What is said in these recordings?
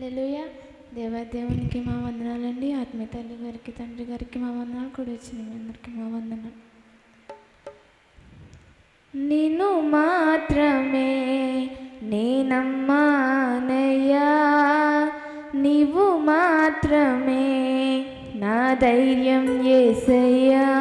హల్లెలూయ. దేవాదేవునికి మా వందనాలండి. ఆత్మీయ తల్లి గారికి తండ్రి గారికి మా వందనాలు. కూడా వచ్చింది మీ అందరికీ మా వందనాలు. నిన్ను మాత్రమే నేనమ్మానయ్యా. నీవు మాత్రమే నా ధైర్యం ఏసయ్యా.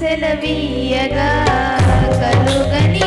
సెలవీయగా కలుగని